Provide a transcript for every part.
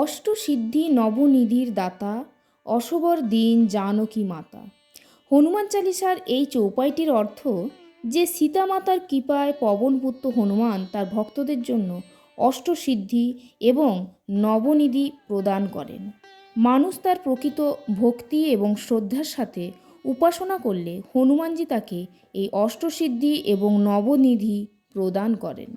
অষ্টসিদ্ধি নবনিধির দাতা অশোভর দিন জানকী মাতা। হনুমান চালিসার এই চৌপাইটির অর্থ যে সীতা মাতার কৃপায় পবনপুত্র হনুমান তার ভক্তদের জন্য অষ্টসিদ্ধি এবং নবনিধি প্রদান করেন। মানুষ তার প্রকৃত ভক্তি এবং শ্রদ্ধার সাথে উপাসনা করলে হনুমানজি তাকে এই অষ্টসিদ্ধি এবং নবনিধি প্রদান করেন।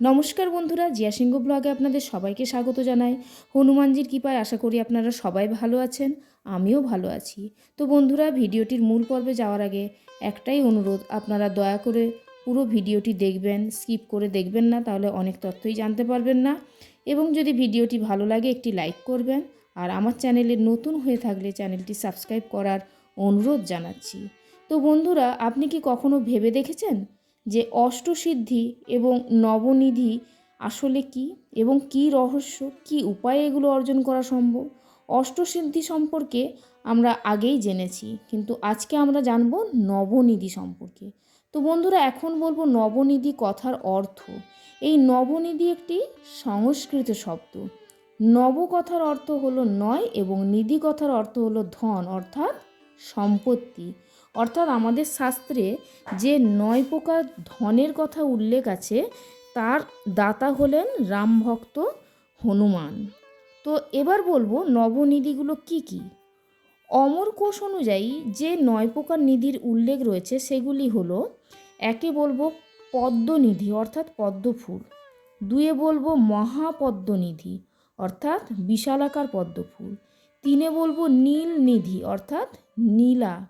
নমস্কার বন্ধুরা, জিয়া সিংহ ব্লগে আপনাদের সবাইকে স্বাগত জানাই। হনুমানজির কৃপায় আশা করি আপনারা সবাই ভালো আছেন, আমিও ভালো আছি। তো বন্ধুরা, ভিডিওটির মূল পর্বে যাওয়ার আগে একটাই অনুরোধ, আপনারা দয়া করে পুরো ভিডিওটি দেখবেন, স্কিপ করে দেখবেন না, তাহলে অনেক তথ্যই জানতে পারবেন না। এবং যদি ভিডিওটি ভালো লাগে, একটি লাইক করবেন। আর আমার চ্যানেলে নতুন হয়ে থাকলে চ্যানেলটি সাবস্ক্রাইব করার অনুরোধ জানাচ্ছি। তো বন্ধুরা, আপনি কি কখনো ভেবে দেখেছেন যে অষ্টসিদ্ধি এবং নবনিধি আসলে কি এবং কি রহস্য, কি উপায়ে এগুলো অর্জন করা সম্ভব? অষ্টসিদ্ধি সম্পর্কে আমরা আগেই জেনেছি, কিন্তু আজকে আমরা জানব নবনিধি সম্পর্কে। তো বন্ধুরা, এখন বলব নবনিধি কথার অর্থ। এই নবনিধি একটি সংস্কৃত শব্দ। নব কথার অর্থ হলো নয় এবং নিধি কথার অর্থ হলো ধন, অর্থাৎ সম্পত্তি। অর্থাৎ আমাদের শাস্ত্রে যে নয় প্রকার ধনের কথা উল্লেখ আছে, তার দাতা হলেন রামভক্ত হনুমান। তো এবার বলব নবনিধিগুলো কি কি? অমর কোষ অনুযায়ী যে নয় প্রকার নিধির উল্লেখ রয়েছে, সেগুলি হলো, একে বলব পদ্মনিধি, অর্থাৎ পদ্মফুল। দুয়ে বলব মহাপদ্মনিধি, অর্থাৎ বিশালাকার পদ্মফুল। তিনে বলব নীল নিধি, অর্থাৎ নীলা।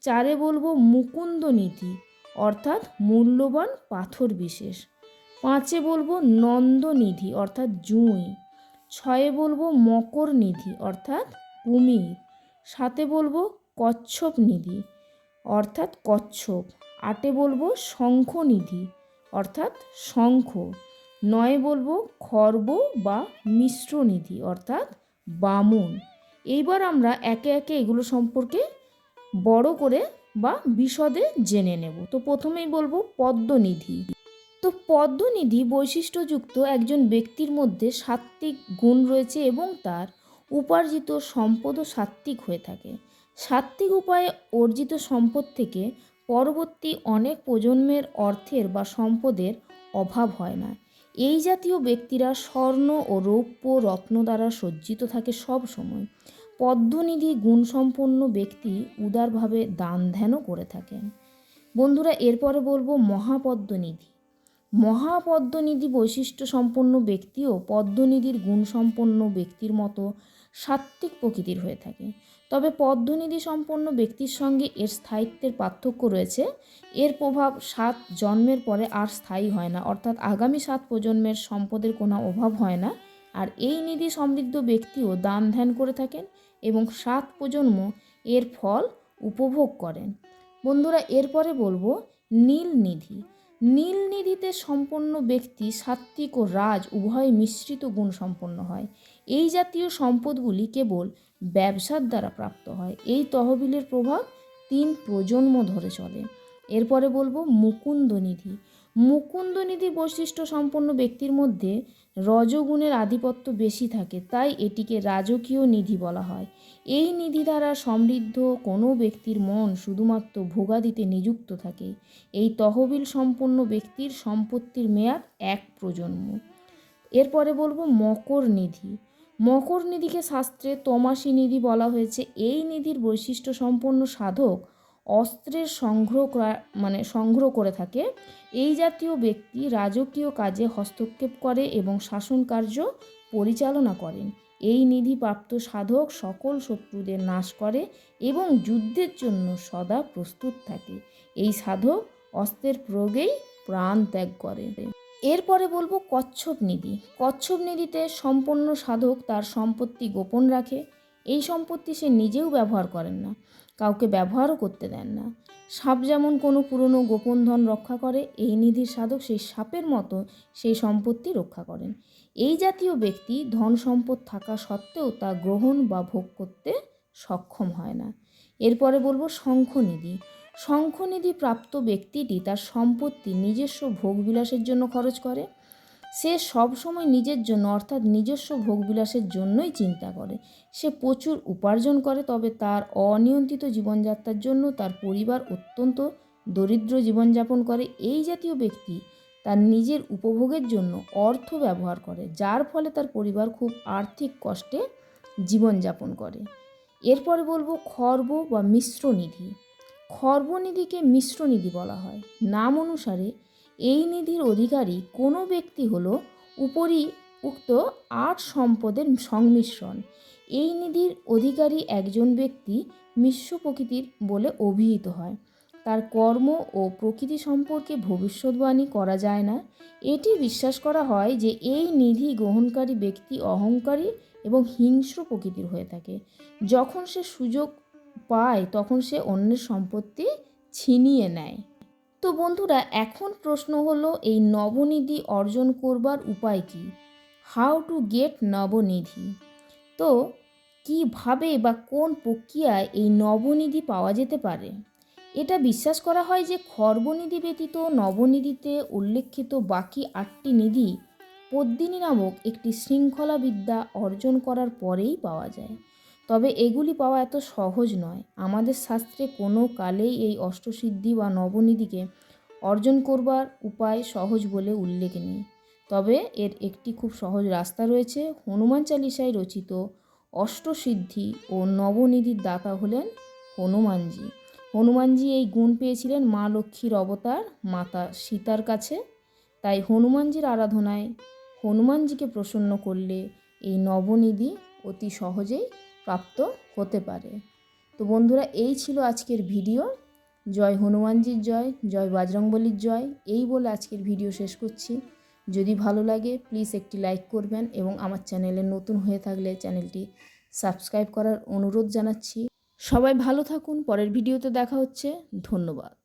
চারে বলব মুকুন্দ নিধি, অর্থাৎ মূল্যবান পাথর বিশেষ। পাঁচে বলব নন্দনিধি অর্থাৎ জুঁই। ছয়ে বলব মকর নিধি, অর্থাৎ কুমির। সাতে বলব কচ্ছপ নিধি, অর্থাৎ কচ্ছপ। আটে বলব শঙ্খ নিধি, অর্থাৎ শঙ্খ। নয় বলব খর্ব বা মিশ্র নিধি, অর্থাৎ বামুন। এইবার আমরা একে একে এগুলো সম্পর্কে বড় করে বা বিশদে জেনে নেব। তো প্রথমেই বলব পদ্মনিধি। তো পদ্মনিধি বৈশিষ্ট্যযুক্ত একজন ব্যক্তির মধ্যে সাত্ত্বিক গুণ রয়েছে এবং তার উপার্জিত সম্পদও সাত্ত্বিক হয়ে থাকে। সাত্ত্বিক উপায়ে অর্জিত সম্পদ থেকে পরবর্তী অনেক প্রজন্মের অর্থের বা সম্পদের অভাব হয় না। এই জাতীয় ব্যক্তিরা স্বর্ণ ও রৌপ্য, রত্ন দ্বারা সজ্জিত থাকে সব সময়। পদ্মনিধি গুণসম্পন্ন ব্যক্তি উদারভাবে দান ধ্যানও করে থাকেন। বন্ধুরা, এরপরে বলব মহাপদ্মনিধি। মহাপদ্মনিধি বৈশিষ্ট্য সম্পন্ন ব্যক্তিও পদ্মনিধির গুণসম্পন্ন ব্যক্তির মতো সাত্ত্বিক প্রকৃতির হয়ে থাকে। তবে পদ্মনিধি সম্পন্ন ব্যক্তির সঙ্গে এর স্থায়িত্বের পার্থক্য রয়েছে। এর প্রভাব সাত জন্মের পরে আর স্থায়ী হয় না, অর্থাৎ আগামী সাত প্রজন্মের সম্পদের কোনো অভাব হয় না। আর এই নিধি সমৃদ্ধ ব্যক্তিও দান ধ্যান করে থাকেন এবং সাত প্রজন্ম এর ফল উপভোগ করেন। বন্ধুরা, এরপরে বলব নীল নিধি। নীল নিধিতে সম্পন্ন ব্যক্তি সাত্ত্বিক ও রাজ, উভয় মিশ্রিত গুণ সম্পন্ন হয়। এই জাতীয় সম্পদগুলি কেবল ব্যবসার দ্বারা প্রাপ্ত হয়। এই তহবিলের প্রভাব তিন প্রজন্ম ধরে চলে। এরপরে বলব মুকুন্দ নিধি মুকুন্দ নিধি বৈশিষ্ট্য সম্পন্ন ব্যক্তির মধ্যে রজগুণের আধিপত্য বেশি থাকে, তাই এটিকে রাজকীয় নিধি বলা হয়। এই নিধি দ্বারা সমৃদ্ধ কোনো ব্যক্তির মন শুধুমাত্র ভোগাদিতে নিযুক্ত থাকে। এই তহবিল সম্পন্ন ব্যক্তির সম্পত্তির মেয়াদ এক প্রজন্ম। এরপরে বলব মকর নিধি। মকর নিধিকে শাস্ত্রে তমাসী নিধি বলা হয়েছে। এই নিধির বৈশিষ্ট্য সম্পন্ন সাধক অস্ত্রের সংগ্রহ মানে সংগ্রহ করে থাকে। এই জাতীয় ব্যক্তি রাজকীয় কাজে হস্তক্ষেপ করে এবং শাসন কার্য পরিচালনা করেন। এই নিধি প্রাপ্ত সাধক সকল শত্রুদের নাশ করে এবং যুদ্ধের জন্য সদা প্রস্তুত থাকে। এই সাধক অস্ত্রের প্রয়োগেই প্রাণ ত্যাগ করে। এরপরে বলব কচ্ছপ নিধি। কচ্ছপ নিধিতে সম্পন্ন সাধক তার সম্পত্তি গোপন রাখে। এই সম্পত্তি সে নিজেও ব্যবহার করেন না। কাউকে ব্যবহারও করতে দেন না। সাপ যেমন কোনো পুরনো গোপন ধন রক্ষা করে, এই নিধির সাধক সেই সাপের মতো সেই সম্পত্তি রক্ষা করেন। এই জাতীয় ব্যক্তি ধন সম্পদ থাকা সত্ত্বেও তা গ্রহণ বা ভোগ করতে সক্ষম হয় না। এরপরে বলব শঙ্খনিধি শঙ্খনিধি প্রাপ্ত ব্যক্তিটি তার সম্পত্তি নিজস্ব ভোগবিলাসের জন্য খরচ করে। সে সবসময় নিজের জন্য, অর্থাৎ নিজস্ব ভোগবিলাসের জন্যই চিন্তা করে। সে প্রচুর উপার্জন করে, তবে তার অনিয়ন্ত্রিত জীবনযাত্রার জন্য তার পরিবার অত্যন্ত দরিদ্র জীবনযাপন করে। এই জাতীয় ব্যক্তি তার নিজের উপভোগের জন্য অর্থ ব্যবহার করে, যার ফলে তার পরিবার খুব আর্থিক কষ্টে জীবনযাপন করে। এরপরে বলব খর্ব বা মিশ্র নিধি খর্বনিধিকে মিশ্র নিধি বলা হয়। নাম অনুসারে এই নিধির অধিকারী কোনো ব্যক্তি হলো উপরি উক্ত আট সম্পদের সংমিশ্রণ। এই নিধির অধিকারী একজন ব্যক্তি মিশ্র প্রকৃতির বলে অভিহিত হয়। তার কর্ম ও প্রকৃতি সম্পর্কে ভবিষ্যৎবাণী করা যায় না। এটি বিশ্বাস করা হয় যে এই নিধি গ্রহণকারী ব্যক্তি অহংকারী এবং হিংস্র প্রকৃতির হয়ে থাকে। যখন সে সুযোগ পায়, তখন সে অন্যের সম্পত্তি ছিনিয়ে নেয়। তো বন্ধুরা, এখন প্রশ্ন হলো, এই নবনিধি অর্জন করবার উপায় কি? হাউ টু গেট নবনিধি? তো কীভাবে বা কোন প্রক্রিয়ায় এই নবনিধি পাওয়া যেতে পারে? এটা বিশ্বাস করা হয় যে খর্বনিধি ব্যতীত নবনিধিতে উল্লেখিত বাকি আটটি নিধি পদ্মিনী নামক একটি শৃঙ্খলা বিদ্যা অর্জন করার পরেই পাওয়া যায়। তবে এগুলি পাওয়া এত সহজ নয়। আমাদের শাস্ত্রে কোনো কালেই এই অষ্টসিদ্ধি বা নবনিধিকে অর্জন করবার উপায় সহজ বলে উল্লেখ নেই। তবে এর একটি খুব সহজ রাস্তা রয়েছে। হনুমান চালিসায় রচিত অষ্টসিদ্ধি ও নবনিধির দাতা হলেন হনুমানজি। হনুমানজি এই গুণ পেয়েছিলেন মা লক্ষ্মীর অবতার মাতা সীতার কাছে। তাই হনুমানজির আরাধনায় হনুমানজিকে প্রসন্ন করলে এই নবনিধি অতি সহজেই প্রাপ্ত হতে পারে। তো বন্ধুরা, এই ছিল আজকের ভিডিও। জয় হনুমানজির জয় জয় বাজরংবলির জয়, এই বলে আজকের ভিডিও শেষ করছি। যদি ভালো লাগে প্লিজ একটি লাইক করবেন এবং আমার চ্যানেলে নতুন হয়ে থাকলে চ্যানেলটি সাবস্ক্রাইব করার অনুরোধ জানাচ্ছি। সবাই ভালো থাকুন, পরের ভিডিওতে দেখা হচ্ছে। ধন্যবাদ।